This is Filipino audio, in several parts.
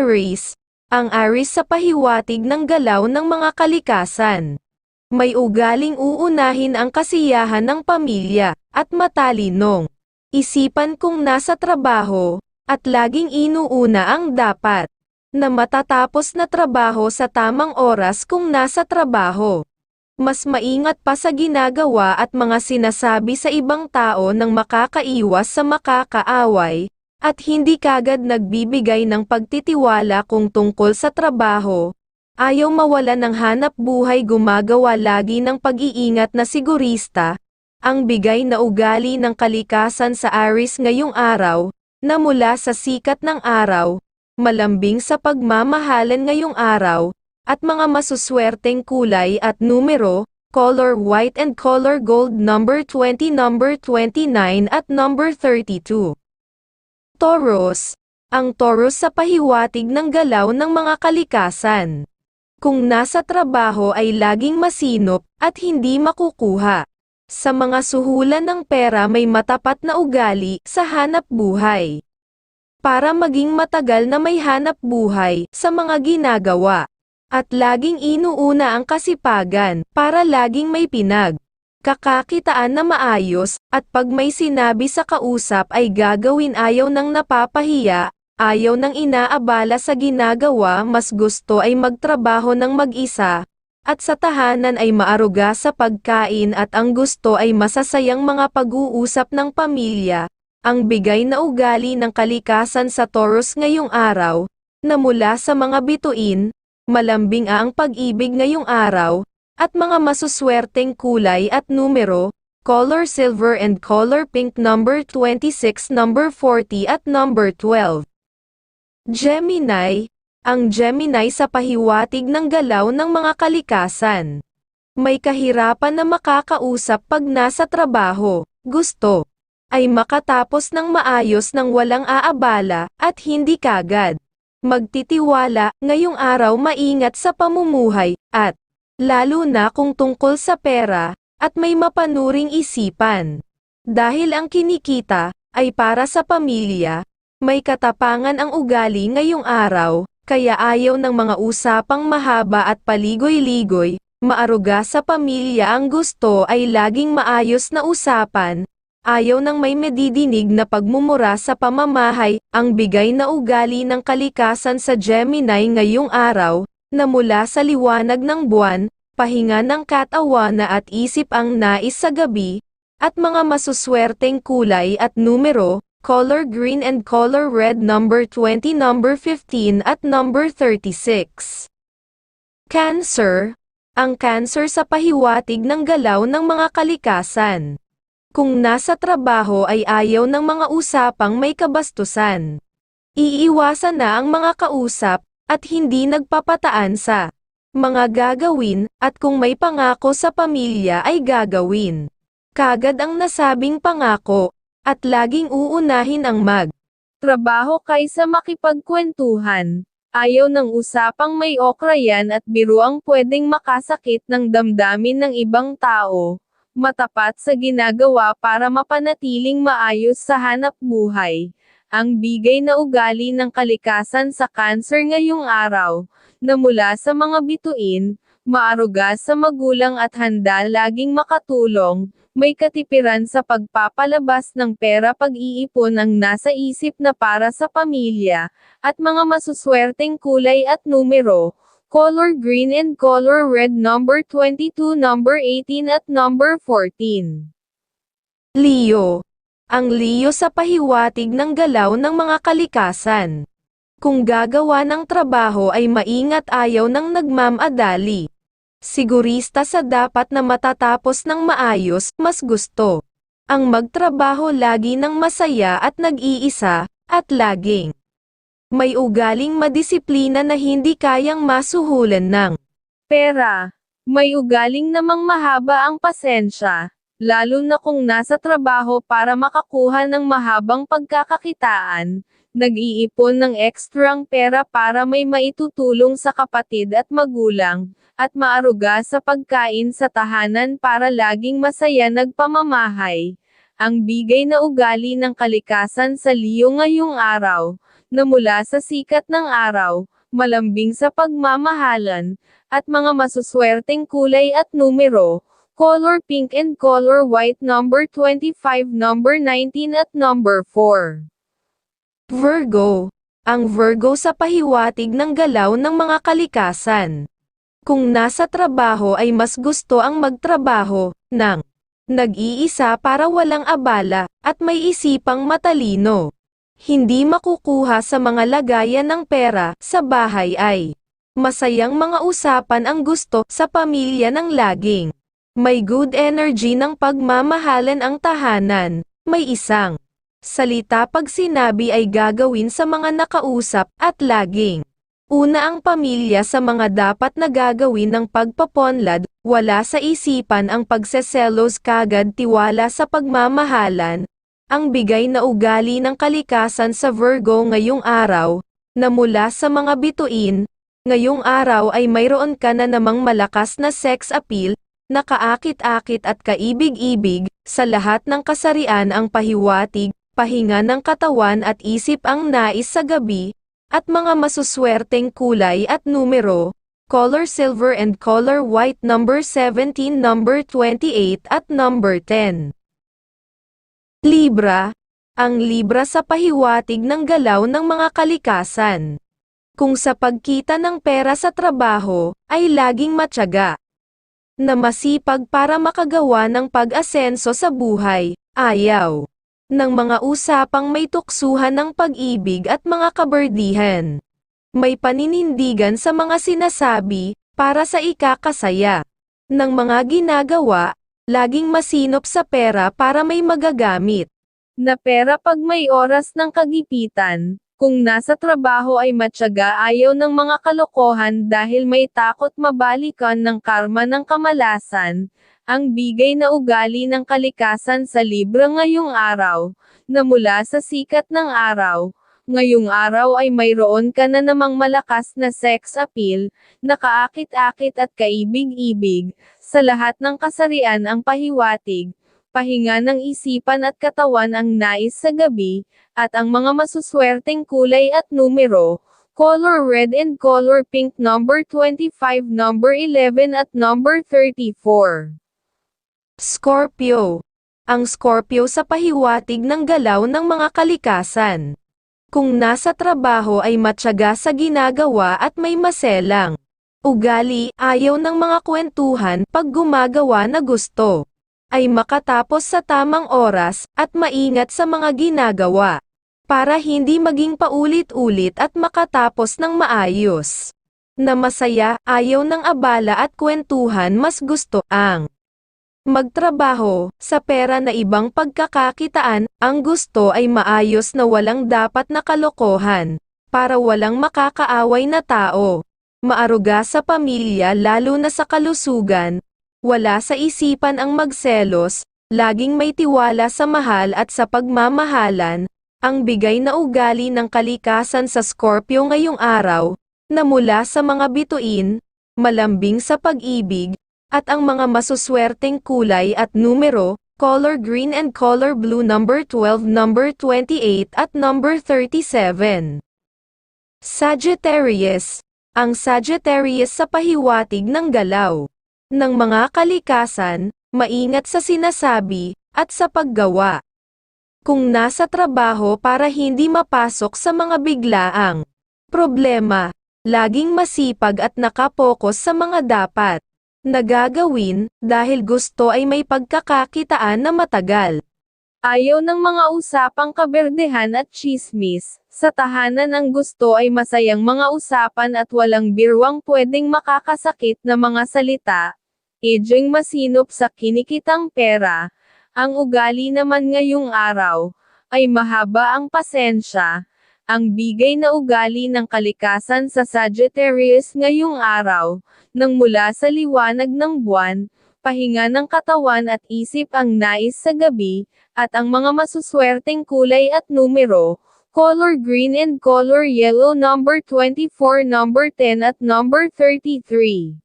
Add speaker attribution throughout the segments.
Speaker 1: Aries, ang Aries sa pahiwatig ng galaw ng mga kalikasan. May ugaling uunahin ang kasiyahan ng pamilya, at matalinong. Isipan kung nasa trabaho, at laging inuuna ang dapat. Na matatapos na trabaho sa tamang oras kung nasa trabaho. Mas maingat pa sa ginagawa at mga sinasabi sa ibang tao nang makakaiwas sa makakaaway, at hindi kagad nagbibigay ng pagtitiwala kung tungkol sa trabaho. Ayaw mawala ng hanap buhay gumagawa lagi ng pag-iingat na sigurista, ang bigay na ugali ng kalikasan sa Aris ngayong araw, na mula sa sikat ng araw, malambing sa pagmamahalan ngayong araw, at mga masuswerteng kulay at numero, color white and color gold number 20 number 29 at number 32. Taurus, ang Taurus sa pahiwatig ng galaw ng mga kalikasan. Kung nasa trabaho ay laging masinop at hindi makukuha. Sa mga suhulan ng pera may matapat na ugali sa hanap buhay. Para maging matagal na may hanap buhay sa mga ginagawa. At laging inuuna ang kasipagan para laging may pinag. Kakakitaan na maayos, at pag may sinabi sa kausap ay gagawin ayaw ng napapahiya, ayaw ng inaabala sa ginagawa mas gusto ay magtrabaho ng mag-isa, at sa tahanan ay maaruga sa pagkain at ang gusto ay masasayang mga pag-uusap ng pamilya, ang bigay na ugali ng kalikasan sa Taurus ngayong araw, na mula sa mga bituin, malambing ang pag-ibig ngayong araw, at mga masuswerteng kulay at numero, color silver and color pink number 26 number 40 at number 12. Gemini, ang Gemini sa pahiwatig ng galaw ng mga kalikasan. May kahirapan na makakausap pag nasa trabaho, gusto, ay makatapos ng maayos ng walang aabala, at hindi kagad. Magtitiwala, ngayong araw maingat sa pamumuhay, at, lalo na kung tungkol sa pera, at may mapanuring isipan. Dahil ang kinikita, ay para sa pamilya, may katapangan ang ugali ngayong araw, kaya ayaw ng mga usapang mahaba at paligoy-ligoy, maaruga sa pamilya ang gusto ay laging maayos na usapan, ayaw ng may medidinig na pagmumura sa pamamahay, ang bigay na ugali ng kalikasan sa Gemini ngayong araw, na mula sa liwanag ng buwan, pahinga ng katawana at isip ang nais sa gabi, at mga masuswerteng kulay at numero, color green and color red number 20 number 15 at number 36. Cancer, ang cancer sa pahiwatig ng galaw ng mga kalikasan. Kung nasa trabaho ay ayaw ng mga usapang may kabastusan. Iiwasan na ang mga kausap, at hindi nagpapataan sa mga gagawin, at kung may pangako sa pamilya ay gagawin. Kagad ang nasabing pangako, at laging uunahin ang mag trabaho kaysa makipagkwentuhan. Ayaw ng usapang may okrayan at biruang pwedeng makasakit ng damdamin ng ibang tao. Matapat sa ginagawa para mapanatiling maayos sa hanap buhay ang bigay na ugali ng kalikasan sa cancer ngayong araw, na mula sa mga bituin, maaruga sa magulang at handa laging makatulong, may katipiran sa pagpapalabas ng pera pag-iipon ang nasa isip na para sa pamilya, at mga masuswerteng kulay at numero, color green and color red number 22 number 18 at number 14. Leo ang Leo sa pahiwatig ng galaw ng mga kalikasan. Kung gagawa ng trabaho ay maingat ayaw ng nagmamadali. Sigurista sa dapat na matatapos ng maayos, mas gusto. Ang magtrabaho lagi ng masaya at nag-iisa, at laging. May ugaling madisiplina na hindi kayang masuhulan ng pera. May ugaling namang mahaba ang pasensya lalo na kung nasa trabaho para makakuha ng mahabang pagkakakitaan, nag-iipon ng ekstrang pera para may maitutulong sa kapatid at magulang, at maaruga sa pagkain sa tahanan para laging masaya nagpamamahay. Ang bigay na ugali ng kalikasan sa Leo ngayong araw,
Speaker 2: na mula sa sikat ng araw, malambing sa pagmamahalan, at mga masuswerteng kulay at numero, color pink and color white number 25, number 19 at number 4.
Speaker 1: Virgo. Ang Virgo sa pahiwatig ng galaw ng mga kalikasan. Kung nasa trabaho ay mas gusto ang magtrabaho, ng nag-iisa para walang abala, at may isipang matalino. Hindi makukuha sa mga lagayan ng pera sa bahay ay masayang mga usapan ang gusto sa pamilya ng laging. May good energy ng pagmamahalan ang tahanan, may isang salita pag sinabi ay gagawin sa mga nakausap at laging. Una ang pamilya sa mga dapat na gagawin ng pagpaponlad, wala sa isipan ang pagseselos kagad tiwala sa pagmamahalan, ang bigay na ugali ng kalikasan sa Virgo ngayong araw, na mula sa mga bituin, ngayong araw ay mayroon ka na namang malakas na sex appeal, nakaakit-akit at kaibig-ibig, sa lahat ng kasarian ang pahiwatig, pahinga ng katawan at isip ang nais sa gabi, at mga masuswerteng kulay at numero, color silver and color white number 17 number 28 at number 10. Libra, ang Libra sa pahiwatig ng galaw ng mga kalikasan. Kung sa pagkita ng pera sa trabaho, ay laging matyaga. Na masipag para makagawa ng pag-asenso sa buhay, ayaw. Ng mga usapang may tuksuhan ng pag-ibig at mga kaberdihan. May paninindigan sa mga sinasabi, para sa ikakasaya. Ng mga ginagawa, laging masinop sa pera para may magagamit.
Speaker 2: Na pera pag may oras ng kagipitan, kung nasa trabaho ay matyaga ayaw ng mga kalokohan dahil may takot mabalikan ng karma ng kamalasan, ang bigay na ugali ng kalikasan sa Libra ngayong araw, na mula sa sikat ng araw, ngayong araw ay mayroon ka na namang malakas na sex appeal, nakaakit-akit at kaibig-ibig, sa lahat ng kasarian ang pahiwatig, pahinga ng isipan at katawan ang nais sa gabi, at ang mga masuswerteng kulay at numero, color red and color pink number 25 number 11 at number 34.
Speaker 1: Scorpio. Ang Scorpio sa pahiwatig ng galaw ng mga kalikasan. Kung nasa trabaho ay matyaga sa ginagawa at may maselang. Ugali, ayaw ng mga kwentuhan pag gumagawa na gusto. Ay makatapos sa tamang oras, at maingat sa mga ginagawa. Para hindi maging paulit-ulit at makatapos ng maayos. Na masaya, ayaw ng abala at kwentuhan mas gusto ang magtrabaho, sa pera na ibang pagkakakitaan, ang gusto ay maayos na walang dapat na kalokohan, para walang makakaaway na tao. Maaruga sa pamilya lalo na sa kalusugan, wala sa isipan ang magselos, laging may tiwala sa mahal at sa pagmamahalan, ang bigay na ugali ng kalikasan sa Scorpio ngayong araw, na mula sa mga bituin, malambing sa pag-ibig, at ang mga masuswerteng kulay at numero, color green and color blue number 12, number 28 at number 37. Sagittarius, ang Sagittarius sa pahiwatig ng galaw ng mga kalikasan, maingat sa sinasabi, at sa paggawa. Kung nasa trabaho para hindi mapasok sa mga biglaang problema, laging masipag at nakapokus sa mga dapat nagagawin, dahil gusto ay may pagkakakitaan na matagal.
Speaker 2: Ayaw ng mga usapang kaberdehan at chismis, sa tahanan ang gusto ay masayang mga usapan at walang birwang pwedeng makakasakit na mga salita, Ejeng masinop sa kinikitang pera, ang ugali naman ngayong araw, ay mahaba ang pasensya, ang bigay na ugali ng kalikasan sa Sagittarius ngayong araw, nang mula sa liwanag ng buwan, pahinga ng katawan at isip ang nais sa gabi, at ang mga masuswerteng kulay at numero, color green and color yellow number 24 number 10 at number 33.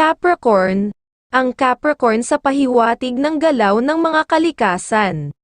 Speaker 1: Capricorn, ang Capricorn sa pahiwatig ng galaw ng mga kalikasan.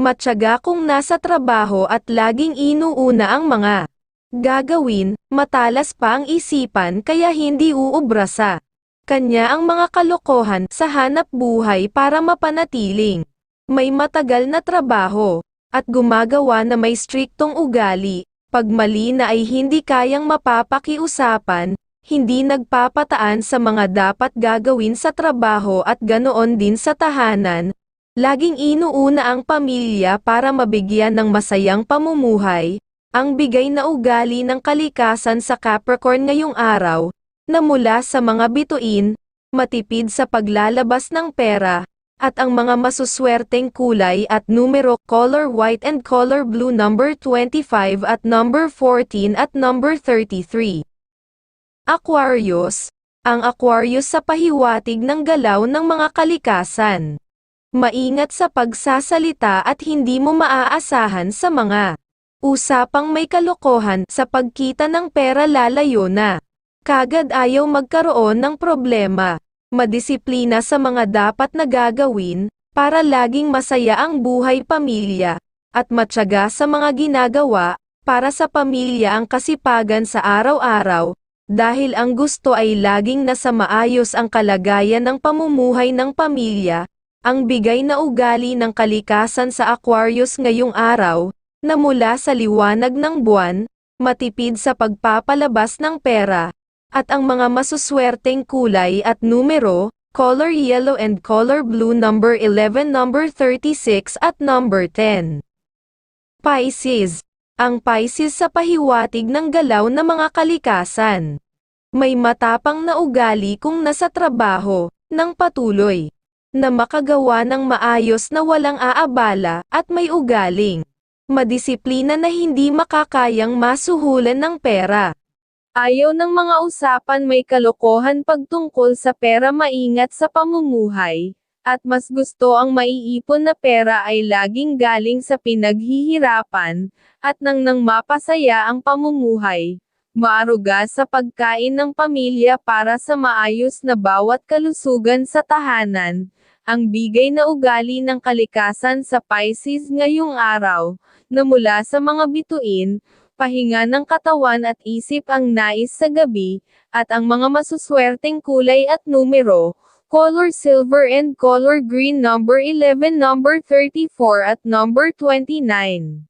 Speaker 1: Matyaga kung nasa trabaho at laging inuuna ang mga gagawin, matalas pa ang isipan kaya hindi uubra sa kanya ang mga kalokohan sa hanap buhay para mapanatiling may matagal na trabaho at gumagawa na may striktong ugali, pag mali na ay hindi kayang mapapakiusapan, hindi nagpapataan sa mga dapat gagawin sa trabaho at ganoon din sa tahanan, laging inuuna ang pamilya para mabigyan ng masayang pamumuhay, ang bigay na ugali ng kalikasan sa Capricorn ngayong araw, na mula sa mga bituin, matipid sa paglalabas ng pera, at ang mga masuswerteng kulay at numero color white and color blue number 25 at number 14 at number 33. Aquarius, ang Aquarius sa pahiwatig ng galaw ng mga kalikasan. Maingat sa pagsasalita at hindi mo maaasahan sa mga usapang may kalokohan sa pagkita ng pera lalayo na. Kagad ayaw magkaroon ng problema madisiplina sa mga dapat na gagawin, para laging masaya ang buhay pamilya, at matyaga sa mga ginagawa, para sa pamilya ang kasipagan sa araw-araw, dahil ang gusto ay laging nasa maayos ang kalagayan ng pamumuhay ng pamilya, ang bigay na ugali ng kalikasan sa Aquarius ngayong araw, na mula sa liwanag ng buwan, matipid sa pagpapalabas ng pera, at ang mga masuswerteng kulay at numero, color yellow and color blue number 11 number 36 at number 10. Pisces. Ang Pisces sa pahiwatig ng galaw na mga kalikasan. May matapang na ugali kung nasa trabaho, ng patuloy. Na makagawa ng maayos na walang aabala, at may ugaling. Madisiplina na hindi makakayang masuhulan ng pera.
Speaker 2: Ayaw ng mga usapan may kalokohan pagtungkol sa pera maingat sa pamumuhay, at mas gusto ang maiipon na pera ay laging galing sa pinaghihirapan, at nang nang mapasaya ang pamumuhay. Maaruga sa pagkain ng pamilya para sa maayos na bawat kalusugan sa tahanan, ang bigay na ugali ng kalikasan sa Pisces ngayong araw, na mula sa mga bituin, pahinga ng katawan at isip ang nais sa gabi, at ang mga masuswerteng kulay at numero, color silver and color green number 11 number 34 at number 29.